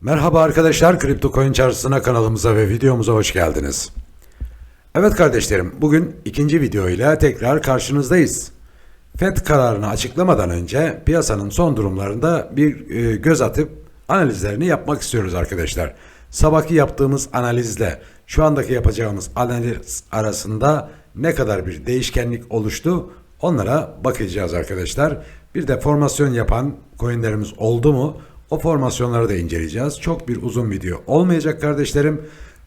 Merhaba arkadaşlar, Kripto Coin Çarşısı'na kanalımıza ve videomuza hoş geldiniz. Evet kardeşlerim, bugün ikinci video ile tekrar karşınızdayız. FED kararını açıklamadan önce piyasanın son durumlarında bir e, göz atıp analizlerini yapmak istiyoruz arkadaşlar. Sabahki yaptığımız analizle şu andaki yapacağımız analiz arasında ne kadar bir değişkenlik oluştu onlara bakacağız arkadaşlar. Bir de formasyon yapan coinlerimiz oldu mu? O formasyonları da inceleyeceğiz. Çok bir uzun video olmayacak kardeşlerim.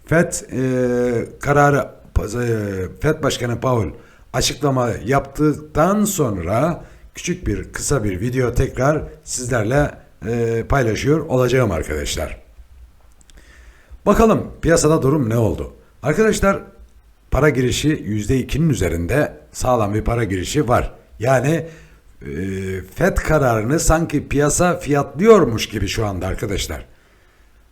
FED e, kararı e, FED Başkanı Powell açıklama yaptıktan sonra küçük bir kısa bir video tekrar sizlerle e, paylaşıyor olacağım arkadaşlar. Bakalım piyasada durum ne oldu? Arkadaşlar para girişi %2'nin üzerinde sağlam bir para girişi var. Yani e, FED kararını sanki piyasa fiyatlıyormuş gibi şu anda arkadaşlar.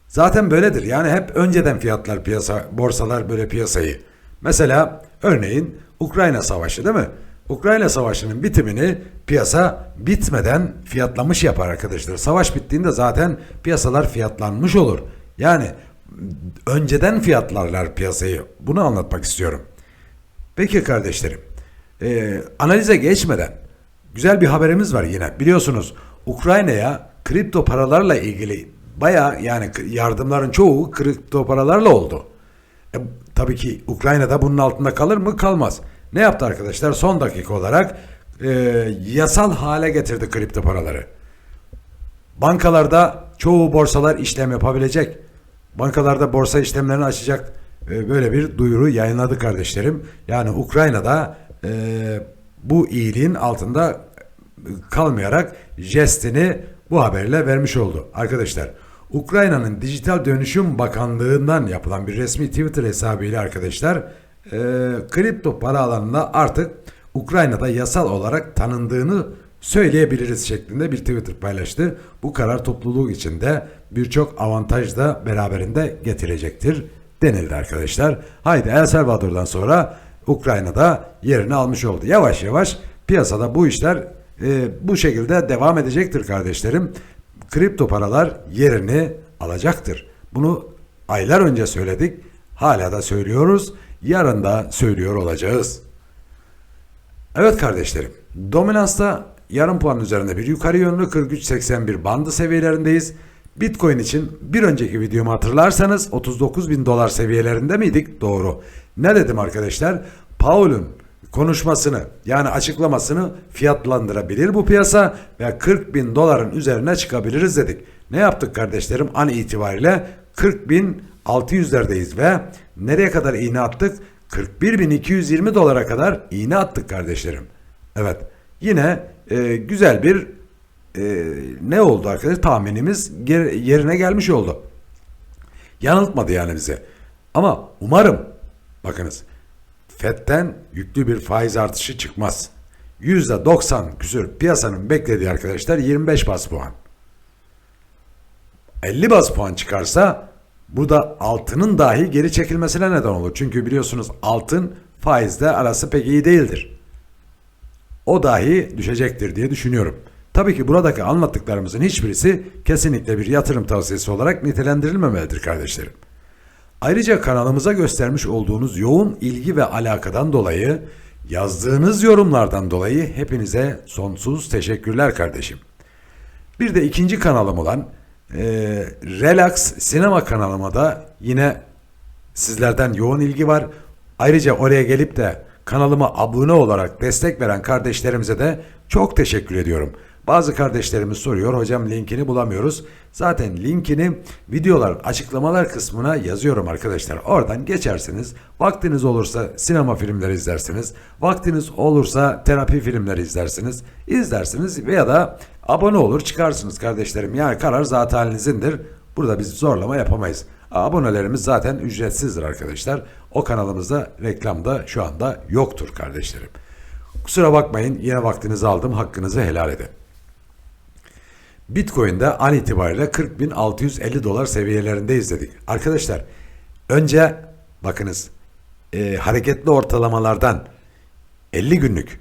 Zaten böyledir. Yani hep önceden fiyatlar piyasa, borsalar böyle piyasayı. Mesela örneğin Ukrayna Savaşı değil mi? Ukrayna Savaşı'nın bitimini piyasa bitmeden fiyatlamış yapar arkadaşlar. Savaş bittiğinde zaten piyasalar fiyatlanmış olur. Yani önceden fiyatlarlar piyasayı. Bunu anlatmak istiyorum. Peki kardeşlerim, e, analize geçmeden güzel bir haberimiz var yine. Biliyorsunuz Ukrayna'ya kripto paralarla ilgili baya yani yardımların çoğu kripto paralarla oldu. E, tabii ki Ukrayna'da bunun altında kalır mı? Kalmaz. Ne yaptı arkadaşlar? Son dakika olarak e, yasal hale getirdi kripto paraları. Bankalarda çoğu borsalar işlem yapabilecek. Bankalarda borsa işlemlerini açacak e, böyle bir duyuru yayınladı kardeşlerim. Yani Ukrayna'da e, bu iyiliğin altında kalmayarak jestini bu haberle vermiş oldu. Arkadaşlar Ukrayna'nın Dijital Dönüşüm Bakanlığı'ndan yapılan bir resmi Twitter hesabıyla arkadaşlar e, kripto para alanında artık Ukrayna'da yasal olarak tanındığını söyleyebiliriz şeklinde bir Twitter paylaştı. Bu karar topluluğu içinde birçok avantaj da beraberinde getirecektir denildi arkadaşlar. Haydi El Salvador'dan sonra Ukrayna'da yerini almış oldu. Yavaş yavaş piyasada bu işler e, bu şekilde devam edecektir kardeşlerim. Kripto paralar yerini alacaktır. Bunu aylar önce söyledik. Hala da söylüyoruz. Yarın da söylüyor olacağız. Evet kardeşlerim. Dominansta yarım puan üzerinde bir yukarı yönlü 43.81 bandı seviyelerindeyiz. Bitcoin için bir önceki videomu hatırlarsanız 39 bin dolar seviyelerinde miydik? Doğru. Ne dedim arkadaşlar? Paul'un konuşmasını yani açıklamasını fiyatlandırabilir bu piyasa ve 40 bin doların üzerine çıkabiliriz dedik. Ne yaptık kardeşlerim? An itibariyle 40 bin 600'lerdeyiz ve nereye kadar iğne attık? 41.220 dolara kadar iğne attık kardeşlerim. Evet yine e, güzel bir e, ne oldu arkadaşlar? Tahminimiz yerine gelmiş oldu. Yanıltmadı yani bize. Ama umarım bakınız FED'den yüklü bir faiz artışı çıkmaz. %90 küsür piyasanın beklediği arkadaşlar 25 bas puan. 50 bas puan çıkarsa bu da altının dahi geri çekilmesine neden olur. Çünkü biliyorsunuz altın faizle arası pek iyi değildir. O dahi düşecektir diye düşünüyorum. Tabii ki buradaki anlattıklarımızın hiçbirisi kesinlikle bir yatırım tavsiyesi olarak nitelendirilmemelidir kardeşlerim. Ayrıca kanalımıza göstermiş olduğunuz yoğun ilgi ve alakadan dolayı, yazdığınız yorumlardan dolayı hepinize sonsuz teşekkürler kardeşim. Bir de ikinci kanalım olan e, Relax Sinema kanalıma da yine sizlerden yoğun ilgi var. Ayrıca oraya gelip de kanalıma abone olarak destek veren kardeşlerimize de çok teşekkür ediyorum. Bazı kardeşlerimiz soruyor hocam linkini bulamıyoruz. Zaten linkini videoların açıklamalar kısmına yazıyorum arkadaşlar. Oradan geçersiniz. Vaktiniz olursa sinema filmleri izlersiniz. Vaktiniz olursa terapi filmleri izlersiniz. İzlersiniz veya da abone olur çıkarsınız kardeşlerim. Yani karar zaten halinizindir. Burada biz zorlama yapamayız. Abonelerimiz zaten ücretsizdir arkadaşlar. O kanalımızda reklamda şu anda yoktur kardeşlerim. Kusura bakmayın yine vaktinizi aldım hakkınızı helal edin. Bitcoin'de an itibariyle 40.650 dolar seviyelerinde izledik. Arkadaşlar önce bakınız e, hareketli ortalamalardan 50 günlük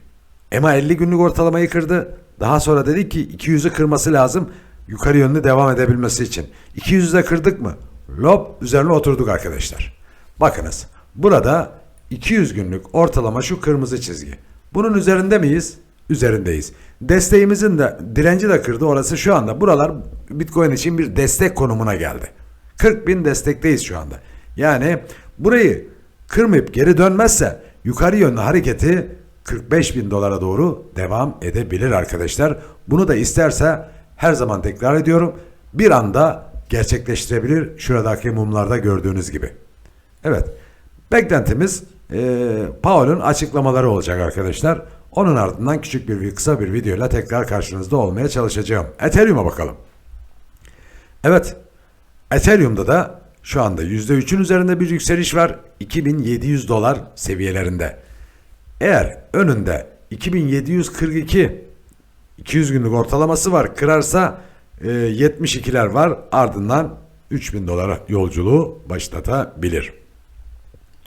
EMA 50 günlük ortalamayı kırdı. Daha sonra dedik ki 200'ü kırması lazım yukarı yönlü devam edebilmesi için. 200'ü de kırdık mı? Lop üzerine oturduk arkadaşlar. Bakınız burada 200 günlük ortalama şu kırmızı çizgi. Bunun üzerinde miyiz? Üzerindeyiz. Desteğimizin de direnci de kırdı. Orası şu anda buralar Bitcoin için bir destek konumuna geldi. 40 bin destekteyiz şu anda. Yani burayı kırmayıp geri dönmezse yukarı yönlü hareketi 45 bin dolara doğru devam edebilir arkadaşlar. Bunu da isterse her zaman tekrar ediyorum bir anda gerçekleştirebilir şuradaki mumlarda gördüğünüz gibi. Evet beklentimiz e, Paul'un açıklamaları olacak arkadaşlar. Onun ardından küçük bir kısa bir videoyla tekrar karşınızda olmaya çalışacağım. Ethereum'a bakalım. Evet Ethereum'da da şu anda %3'ün üzerinde bir yükseliş var. 2700 dolar seviyelerinde. Eğer önünde 2742 200 günlük ortalaması var. Kırarsa e, 72'ler var. Ardından 3000 dolara yolculuğu başlatabilir.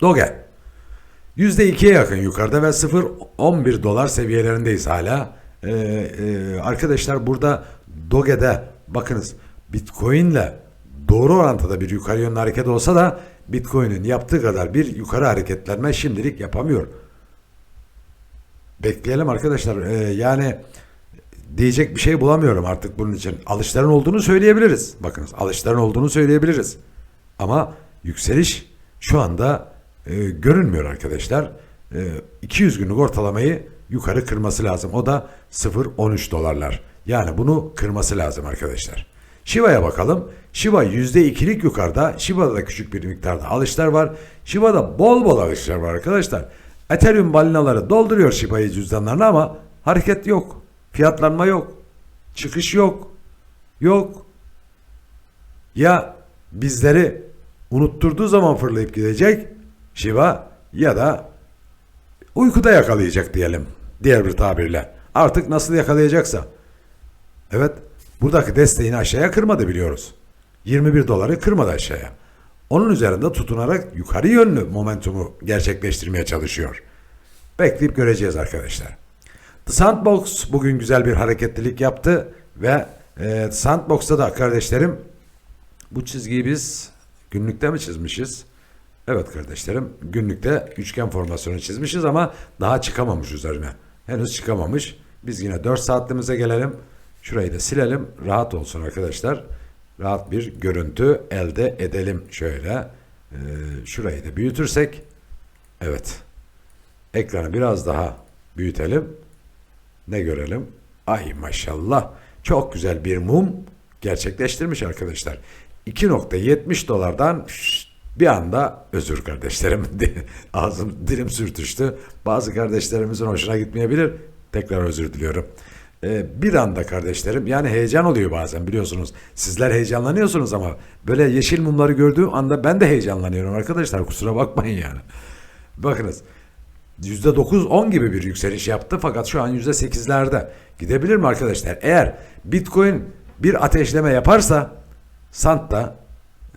Doge %2'ye yakın yukarıda ve 0.11 dolar seviyelerindeyiz hala. Ee, e, arkadaşlar burada Doge'de bakınız Bitcoin ile doğru orantıda bir yukarı yönlü hareket olsa da Bitcoin'in yaptığı kadar bir yukarı hareketlenme şimdilik yapamıyor. Bekleyelim arkadaşlar. Ee, yani diyecek bir şey bulamıyorum artık bunun için. Alışların olduğunu söyleyebiliriz. Bakınız alışların olduğunu söyleyebiliriz. Ama yükseliş şu anda e, görünmüyor arkadaşlar. E, 200 günlük ortalamayı yukarı kırması lazım. O da 0.13 dolarlar. Yani bunu kırması lazım arkadaşlar. Shiba'ya bakalım. Shiba %2'lik yukarıda. Shiba'da da küçük bir miktarda alışlar var. Shiba'da bol bol alışlar var arkadaşlar. Ethereum balinaları dolduruyor Shiba'yı cüzdanlarına ama hareket yok. Fiyatlanma yok. Çıkış yok. Yok. Ya bizleri unutturduğu zaman fırlayıp gidecek Shiba ya da uykuda yakalayacak diyelim. Diğer bir tabirle. Artık nasıl yakalayacaksa. Evet buradaki desteğini aşağıya kırmadı biliyoruz. 21 doları kırmadı aşağıya. Onun üzerinde tutunarak yukarı yönlü momentumu gerçekleştirmeye çalışıyor. Bekleyip göreceğiz arkadaşlar. The Sandbox bugün güzel bir hareketlilik yaptı ve e, Sandbox'ta da kardeşlerim bu çizgiyi biz günlükte mi çizmişiz? Evet kardeşlerim günlükte üçgen formasyonu çizmişiz ama daha çıkamamış üzerine. Henüz çıkamamış. Biz yine 4 saatliğimize gelelim. Şurayı da silelim. Rahat olsun arkadaşlar. Rahat bir görüntü elde edelim şöyle. Ee, şurayı da büyütürsek. Evet. Ekranı biraz daha büyütelim. Ne görelim? Ay maşallah. Çok güzel bir mum gerçekleştirmiş arkadaşlar. 2.70 dolardan bir anda özür kardeşlerim ağzım dilim sürtüştü. Bazı kardeşlerimizin hoşuna gitmeyebilir. Tekrar özür diliyorum. Ee, bir anda kardeşlerim yani heyecan oluyor bazen biliyorsunuz. Sizler heyecanlanıyorsunuz ama böyle yeşil mumları gördüğüm anda ben de heyecanlanıyorum arkadaşlar kusura bakmayın yani. Bakınız %9-10 gibi bir yükseliş yaptı fakat şu an %8'lerde. Gidebilir mi arkadaşlar? Eğer Bitcoin bir ateşleme yaparsa Sant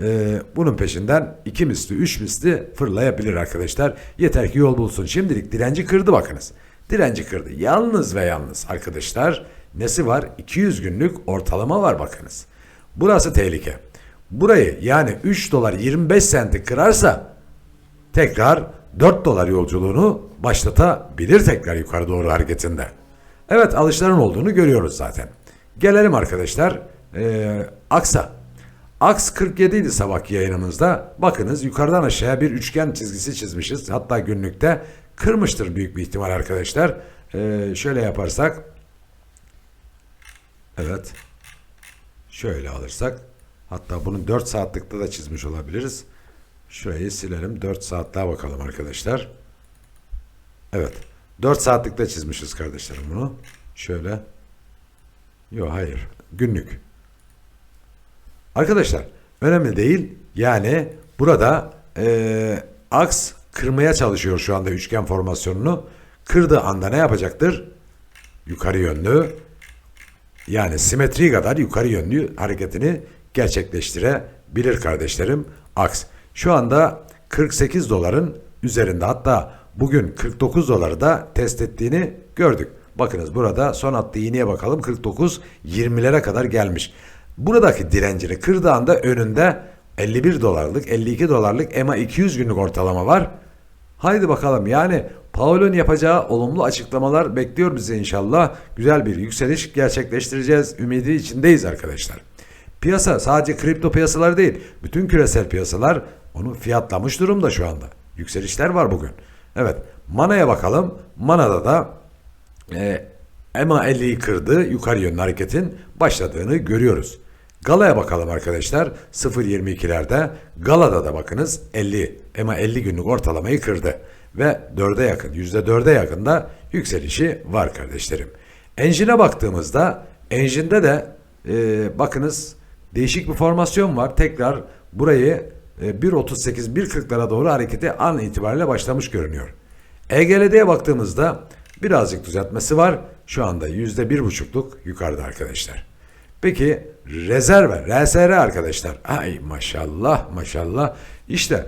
e, bunun peşinden iki misli, üç misli fırlayabilir arkadaşlar. Yeter ki yol bulsun. Şimdilik direnci kırdı bakınız. Direnci kırdı. Yalnız ve yalnız arkadaşlar nesi var? 200 günlük ortalama var bakınız. Burası tehlike. Burayı yani 3 dolar 25 senti kırarsa tekrar 4 dolar yolculuğunu başlatabilir tekrar yukarı doğru hareketinde. Evet alışların olduğunu görüyoruz zaten. Gelelim arkadaşlar ee, Aksa. Aks 47 idi sabahki yayınımızda. Bakınız yukarıdan aşağıya bir üçgen çizgisi çizmişiz. Hatta günlükte kırmıştır büyük bir ihtimal arkadaşlar. Ee, şöyle yaparsak. Evet. Şöyle alırsak. Hatta bunu 4 saatlikte de çizmiş olabiliriz. Şurayı silelim. 4 saat daha bakalım arkadaşlar. Evet. 4 saatlikte çizmişiz kardeşlerim bunu. Şöyle. Yok hayır. Günlük. Arkadaşlar önemli değil. Yani burada e, aks kırmaya çalışıyor şu anda üçgen formasyonunu. Kırdığı anda ne yapacaktır? Yukarı yönlü yani simetri kadar yukarı yönlü hareketini gerçekleştirebilir kardeşlerim. Aks. Şu anda 48 doların üzerinde hatta bugün 49 doları da test ettiğini gördük. Bakınız burada son attığı iğneye bakalım 49 20'lere kadar gelmiş. Buradaki direncini kırdığı anda önünde 51 dolarlık 52 dolarlık EMA 200 günlük ortalama var. Haydi bakalım yani Paul'un yapacağı olumlu açıklamalar bekliyor bizi inşallah. Güzel bir yükseliş gerçekleştireceğiz. Ümidi içindeyiz arkadaşlar. Piyasa sadece kripto piyasalar değil. Bütün küresel piyasalar onu fiyatlamış durumda şu anda. Yükselişler var bugün. Evet Mana'ya bakalım. Mana'da da e, EMA 50'yi kırdı. Yukarı yönlü hareketin başladığını görüyoruz. Gala'ya bakalım arkadaşlar. 0.22'lerde. Gala'da da bakınız 50. EMA 50 günlük ortalamayı kırdı. Ve 4'e yakın, %4'e yakın da yükselişi var kardeşlerim. Enjine'e baktığımızda Enjine'de de e, bakınız değişik bir formasyon var. Tekrar burayı e, 1.38 1.40'lara doğru harekete an itibariyle başlamış görünüyor. EGLD'ye baktığımızda birazcık düzeltmesi var. Şu anda %1.5'luk yukarıda arkadaşlar. Peki rezerve, RSR arkadaşlar. Ay maşallah maşallah. İşte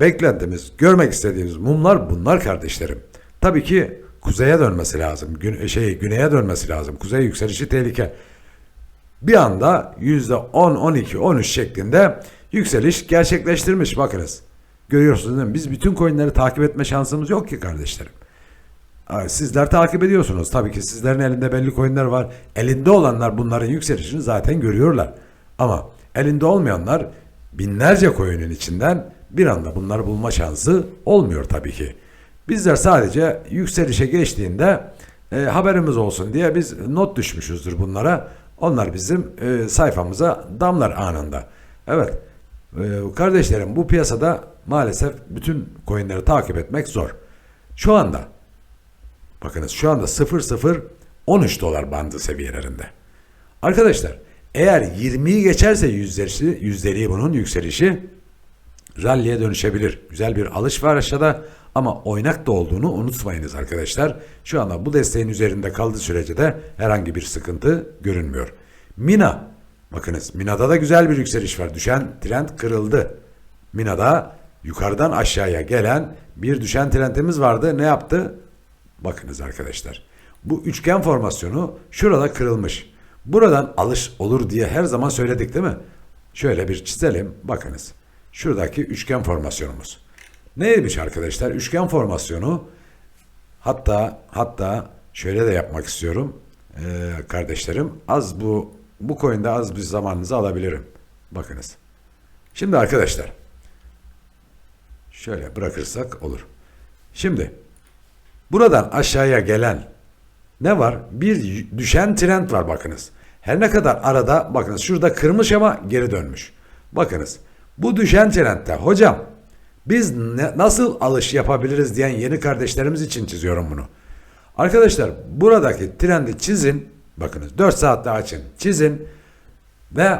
beklentimiz, görmek istediğimiz mumlar bunlar kardeşlerim. Tabii ki kuzeye dönmesi lazım. Gün, şey güneye dönmesi lazım. Kuzey yükselişi tehlike. Bir anda yüzde 10, 12, 13 şeklinde yükseliş gerçekleştirmiş. Bakınız. Görüyorsunuz değil mi? Biz bütün coinleri takip etme şansımız yok ki kardeşlerim. Sizler takip ediyorsunuz. Tabii ki sizlerin elinde belli coinler var. Elinde olanlar bunların yükselişini zaten görüyorlar. Ama elinde olmayanlar binlerce coin'in içinden bir anda bunları bulma şansı olmuyor tabii ki. Bizler sadece yükselişe geçtiğinde e, haberimiz olsun diye biz not düşmüşüzdür bunlara. Onlar bizim e, sayfamıza damlar anında. Evet e, kardeşlerim bu piyasada maalesef bütün coinleri takip etmek zor. Şu anda Bakınız şu anda 0.0 13 dolar bandı seviyelerinde. Arkadaşlar eğer 20'yi geçerse yüzdesi, yüzdeliği bunun yükselişi ralliye dönüşebilir. Güzel bir alış var aşağıda ama oynak da olduğunu unutmayınız arkadaşlar. Şu anda bu desteğin üzerinde kaldığı sürece de herhangi bir sıkıntı görünmüyor. Mina bakınız Mina'da da güzel bir yükseliş var. Düşen trend kırıldı. Mina'da yukarıdan aşağıya gelen bir düşen trendimiz vardı. Ne yaptı? Bakınız arkadaşlar. Bu üçgen formasyonu şurada kırılmış. Buradan alış olur diye her zaman söyledik değil mi? Şöyle bir çizelim. Bakınız. Şuradaki üçgen formasyonumuz. Neymiş arkadaşlar? Üçgen formasyonu hatta hatta şöyle de yapmak istiyorum. Ee, kardeşlerim az bu bu coin'de az bir zamanınızı alabilirim. Bakınız. Şimdi arkadaşlar şöyle bırakırsak olur. Şimdi Buradan aşağıya gelen ne var? Bir düşen trend var bakınız. Her ne kadar arada bakınız şurada kırmış ama geri dönmüş. Bakınız bu düşen trendte hocam biz ne, nasıl alış yapabiliriz diyen yeni kardeşlerimiz için çiziyorum bunu. Arkadaşlar buradaki trendi çizin. Bakınız 4 saatte açın. Çizin. Ve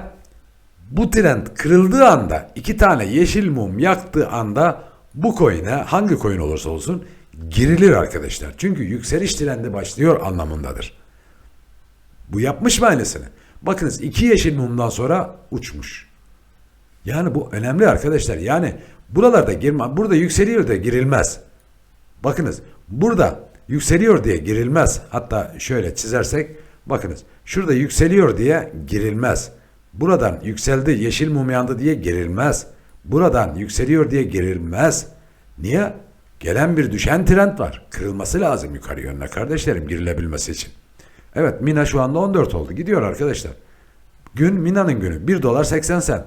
bu trend kırıldığı anda iki tane yeşil mum yaktığı anda bu coin'e hangi coin olursa olsun girilir arkadaşlar. Çünkü yükseliş trendi başlıyor anlamındadır. Bu yapmış mı aynısını? Bakınız iki yeşil mumdan sonra uçmuş. Yani bu önemli arkadaşlar. Yani buralarda girme, burada yükseliyor da girilmez. Bakınız burada yükseliyor diye girilmez. Hatta şöyle çizersek bakınız şurada yükseliyor diye girilmez. Buradan yükseldi yeşil mum yandı diye girilmez. Buradan yükseliyor diye girilmez. Niye? Gelen bir düşen trend var. Kırılması lazım yukarı yönüne kardeşlerim girilebilmesi için. Evet Mina şu anda 14 oldu. Gidiyor arkadaşlar. Gün Mina'nın günü. 1 dolar 80 sent.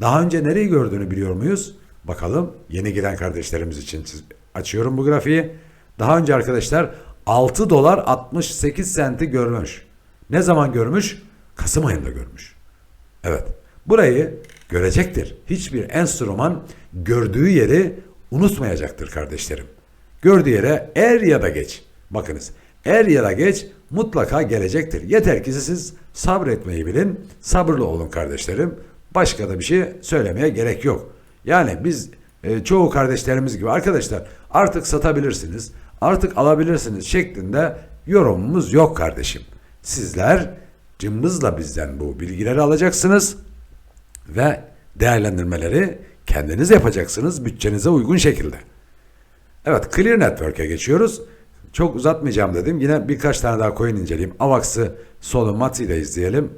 Daha önce nereyi gördüğünü biliyor muyuz? Bakalım yeni giren kardeşlerimiz için açıyorum bu grafiği. Daha önce arkadaşlar 6 dolar 68 senti görmüş. Ne zaman görmüş? Kasım ayında görmüş. Evet. Burayı görecektir. Hiçbir enstrüman gördüğü yeri unutmayacaktır kardeşlerim. Gördüğü yere er ya da geç. Bakınız er ya da geç mutlaka gelecektir. Yeter ki siz sabretmeyi bilin. Sabırlı olun kardeşlerim. Başka da bir şey söylemeye gerek yok. Yani biz e, çoğu kardeşlerimiz gibi arkadaşlar artık satabilirsiniz, artık alabilirsiniz şeklinde yorumumuz yok kardeşim. Sizler cımbızla bizden bu bilgileri alacaksınız ve değerlendirmeleri kendiniz yapacaksınız bütçenize uygun şekilde. Evet Clear Network'e geçiyoruz. çok uzatmayacağım dedim. Yine birkaç tane daha coin inceleyeyim. Avax'ı solu Mati'yi de izleyelim.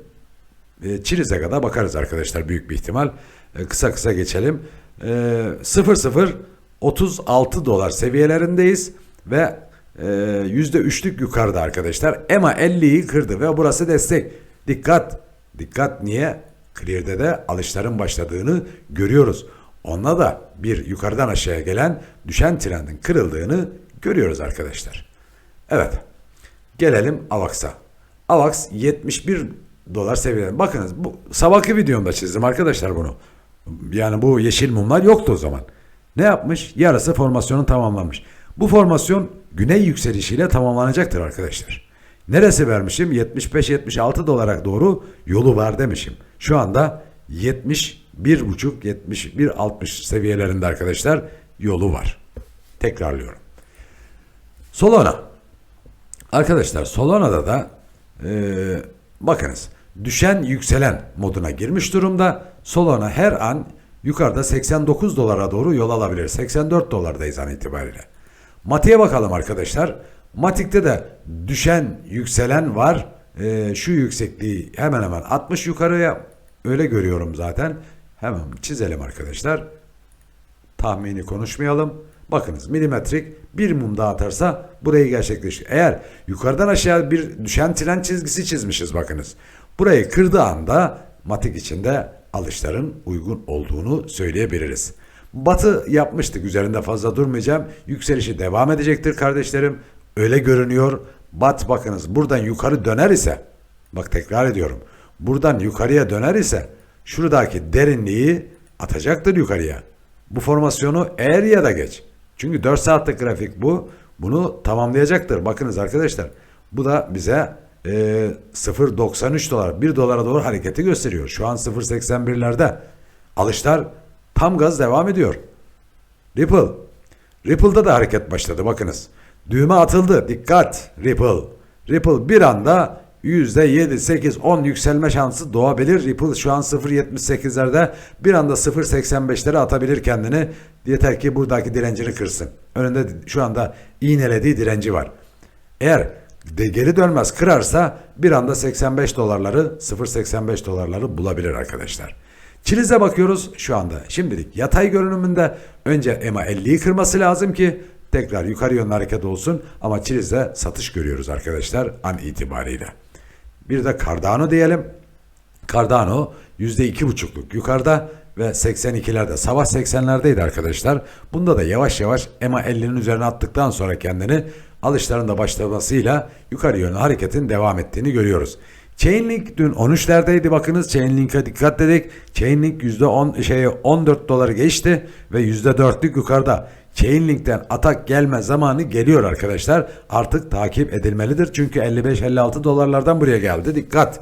E, Çiliz'e kadar bakarız arkadaşlar büyük bir ihtimal. E, kısa kısa geçelim. E, 00 36 dolar seviyelerindeyiz ve e, %3'lük yukarıda arkadaşlar. EMA 50'yi kırdı ve burası destek. Dikkat! Dikkat niye? Clear'de de alışların başladığını görüyoruz. Onunla da bir yukarıdan aşağıya gelen düşen trendin kırıldığını görüyoruz arkadaşlar. Evet. Gelelim AVAX'a. AVAX 71 dolar seviyede. Bakınız bu sabahki videomda çizdim arkadaşlar bunu. Yani bu yeşil mumlar yoktu o zaman. Ne yapmış? Yarısı formasyonu tamamlanmış. Bu formasyon güney yükselişiyle tamamlanacaktır arkadaşlar. Neresi vermişim? 75-76 dolara doğru yolu var demişim. Şu anda 71,5 71-60 seviyelerinde arkadaşlar yolu var. Tekrarlıyorum. Solana. Arkadaşlar Solana'da da e, bakınız düşen yükselen moduna girmiş durumda. Solana her an yukarıda 89 dolara doğru yol alabilir. 84 dolardayız an itibariyle. Mati'ye bakalım arkadaşlar. Matik'te de düşen yükselen var. E, şu yüksekliği hemen hemen 60 yukarıya öyle görüyorum zaten. Hemen çizelim arkadaşlar tahmini konuşmayalım. Bakınız milimetrik bir mum daha atarsa burayı gerçekleşir. Eğer yukarıdan aşağı bir düşen tren çizgisi çizmişiz bakınız. Burayı kırdığı anda matik içinde alışların uygun olduğunu söyleyebiliriz. Batı yapmıştık üzerinde fazla durmayacağım. Yükselişi devam edecektir kardeşlerim. Öyle görünüyor. Bat bakınız buradan yukarı döner ise bak tekrar ediyorum. Buradan yukarıya döner ise şuradaki derinliği atacaktır yukarıya. Bu formasyonu er ya da geç. Çünkü 4 saatlik grafik bu. Bunu tamamlayacaktır. Bakınız arkadaşlar. Bu da bize e, 0.93 dolar 1 dolara doğru hareketi gösteriyor. Şu an 0.81'lerde. Alışlar tam gaz devam ediyor. Ripple. Ripple'da da hareket başladı bakınız. Düğme atıldı. Dikkat. Ripple. Ripple bir anda %7, 8, 10 yükselme şansı doğabilir. Ripple şu an 0.78'lerde bir anda 0.85'lere atabilir kendini. Yeter ki buradaki direncini kırsın. Önünde şu anda iğnelediği direnci var. Eğer de geri dönmez kırarsa bir anda 85 dolarları 0.85 dolarları bulabilir arkadaşlar. Çiliz'e bakıyoruz şu anda. Şimdilik yatay görünümünde önce EMA 50'yi kırması lazım ki tekrar yukarı yönlü hareket olsun. Ama Çiliz'de satış görüyoruz arkadaşlar an itibariyle. Bir de Cardano diyelim. Cardano %2,5'luk yukarıda ve 82'lerde sabah 80'lerdeydi arkadaşlar. Bunda da yavaş yavaş EMA 50'nin üzerine attıktan sonra kendini alışların da başlamasıyla yukarı yönlü hareketin devam ettiğini görüyoruz. Chainlink dün 13'lerdeydi bakınız Chainlink'e dikkat dedik. Chainlink %10 şey 14 doları geçti ve %4'lük yukarıda. Chainlink'ten atak gelme zamanı geliyor arkadaşlar. Artık takip edilmelidir. Çünkü 55-56 dolarlardan buraya geldi. Dikkat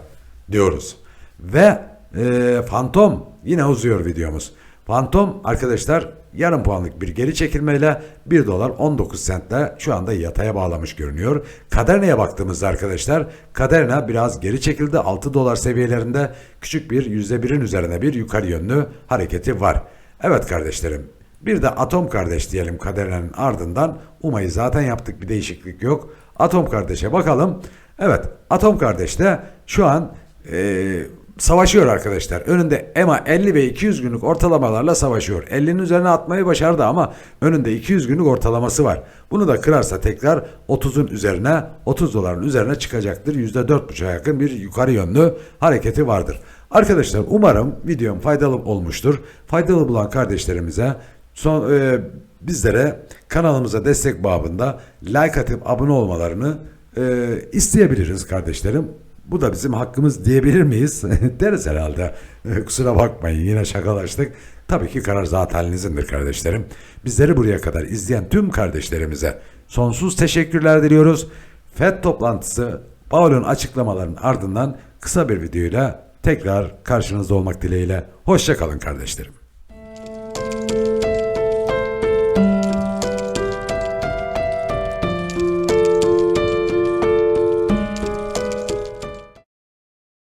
diyoruz. Ve e, Phantom yine uzuyor videomuz. Phantom arkadaşlar yarım puanlık bir geri çekilmeyle 1 dolar 19 centle şu anda yataya bağlamış görünüyor. Kaderna'ya baktığımızda arkadaşlar Kaderna biraz geri çekildi 6 dolar seviyelerinde küçük bir %1'in üzerine bir yukarı yönlü hareketi var. Evet kardeşlerim bir de Atom Kardeş diyelim Kaderna'nın ardından Umay'ı zaten yaptık bir değişiklik yok. Atom Kardeş'e bakalım. Evet Atom Kardeş de şu an eee savaşıyor arkadaşlar. Önünde EMA 50 ve 200 günlük ortalamalarla savaşıyor. 50'nin üzerine atmayı başardı ama önünde 200 günlük ortalaması var. Bunu da kırarsa tekrar 30'un üzerine 30 doların üzerine çıkacaktır. %4,5'a yakın bir yukarı yönlü hareketi vardır. Arkadaşlar umarım videom faydalı olmuştur. Faydalı bulan kardeşlerimize son e, bizlere kanalımıza destek babında like atıp abone olmalarını e, isteyebiliriz kardeşlerim. Bu da bizim hakkımız diyebilir miyiz? Deriz herhalde. Kusura bakmayın yine şakalaştık. Tabii ki karar zat halinizindir kardeşlerim. Bizleri buraya kadar izleyen tüm kardeşlerimize sonsuz teşekkürler diliyoruz. FED toplantısı Paul'un açıklamalarının ardından kısa bir videoyla tekrar karşınızda olmak dileğiyle. Hoşçakalın kardeşlerim.